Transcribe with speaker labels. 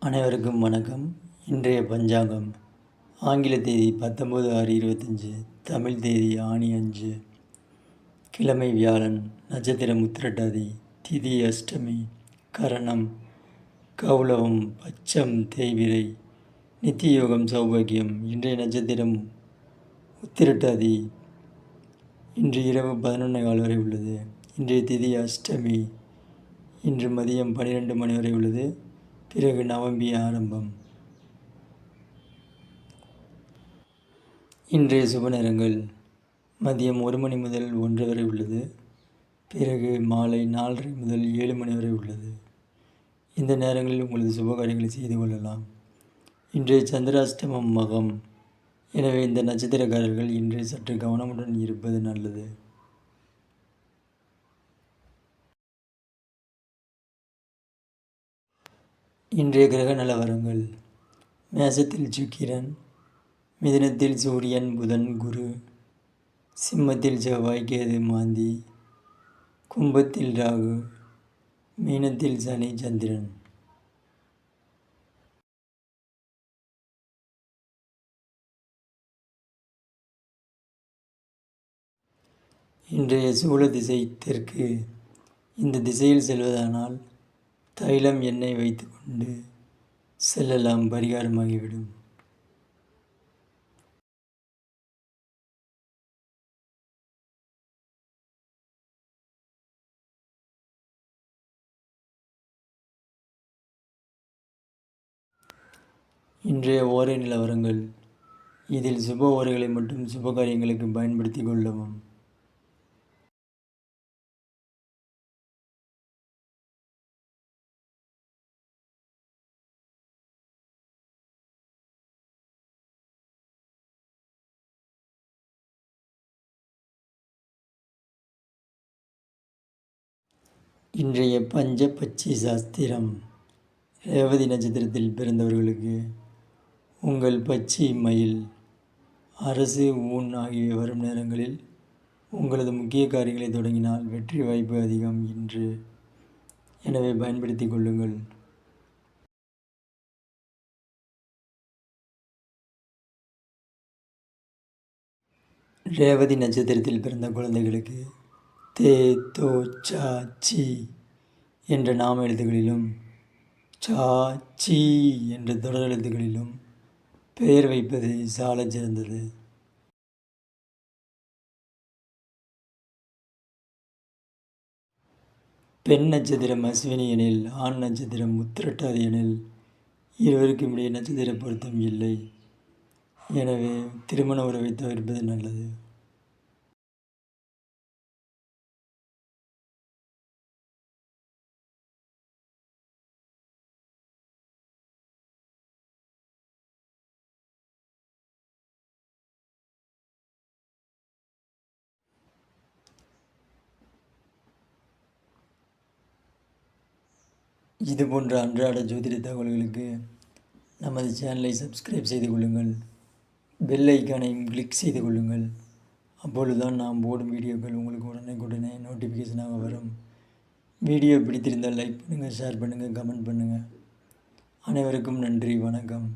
Speaker 1: அனைவருக்கும் வணக்கம். இன்றைய பஞ்சாங்கம் ஆங்கில தேதி பத்தொம்போது ஆறு இருபத்தஞ்சி தமிழ் தேதி ஆணி அஞ்சு கிழமை வியாழன் நட்சத்திரம் உத்திரட்டாதி திதி அஷ்டமி கரணம் கௌலவம் பச்சம் தேய்விரை நித்திய யோகம் சௌபாகியம் இன்றைய நட்சத்திரம் உத்திரட்டாதி இன்று இரவு பதினொன்று கால் வரை உள்ளது. இன்றைய திதி அஷ்டமி இன்று மதியம் பன்னிரெண்டு மணி வரை உள்ளது. பிறகு நவம்பி ஆரம்பம். இன்றைய சுப நேரங்கள் மதியம் ஒரு மணி முதல் ஒன்று வரை உள்ளது. பிறகு மாலை நாலரை முதல் ஏழு மணி வரை உள்ளது. இந்த நேரங்களில் உங்களது சுப காரியங்களை செய்து கொள்ளலாம். இன்றைய சந்திராஷ்டமம் மகம். எனவே இந்த நட்சத்திரக்காரர்கள் இன்று சற்று கவனமுடன் இருப்பது நல்லது. இன்றைய கிரக நிலவரங்கள் மேசத்தில் சுக்கிரன் மிதனத்தில் சூரியன் புதன் குரு சிம்மத்தில் செவ்வாய் கேது மாந்தி கும்பத்தில் ராகு மீனத்தில் சனி சந்திரன். இன்றைய சூழ திசை தெற்கு. இந்த திசையில் செல்வதானால் தைலம் எண்ணெய் வைத்துக்கொண்டு செல்லலாம் பரிகாரமாகிவிடும். இன்றைய ஓரை நிலவரங்கள். இதில் சுப ஓரைகளை மட்டும் சுப காரியங்களுக்கு பயன்படுத்தி கொள்ளவும். இன்றைய பஞ்ச பட்சி சாஸ்திரம் ரேவதி நட்சத்திரத்தில் பிறந்தவர்களுக்கு உங்கள் பச்சை மயில் அரசு ஊன் ஆகிய வரும் நேரங்களில் உங்களது முக்கிய காரியங்களை தொடங்கினால் வெற்றி வாய்ப்பு அதிகம் என்று எனவே பயன்படுத்தி கொள்ளுங்கள். ரேவதி நட்சத்திரத்தில் பிறந்த குழந்தைகளுக்கு தே தோ சா சி என்ற நாம எழுத்துகளிலும் சா சி என்ற தொடர் எழுத்துகளிலும் பெயர் வைப்பது சாலச் சிறந்தது. பெண் நட்சத்திரம் அஸ்வினி எனில் ஆண் நட்சத்திரம் உத்திரட்டாதி எனில் இருவருக்கும் இடையே நட்சத்திர பொருத்தம் இல்லை. எனவே திருமண உறவை தவிர்ப்பது நல்லது. இது போன்ற அன்றாட ஜோதிட தகவல்களுக்கு நமது சேனலை சப்ஸ்கிரைப் செய்து கொள்ளுங்கள். பெல் ஐக்கானையும் கிளிக் செய்து கொள்ளுங்கள். அப்பொழுதுதான் நாம் போடும் வீடியோக்கள் உங்களுக்கு உடனே நோட்டிஃபிகேஷனாக வரும். வீடியோ பிடித்திருந்தால் லைக் பண்ணுங்கள் ஷேர் பண்ணுங்கள் கமெண்ட் பண்ணுங்கள் அனைவருக்கும் நன்றி வணக்கம்.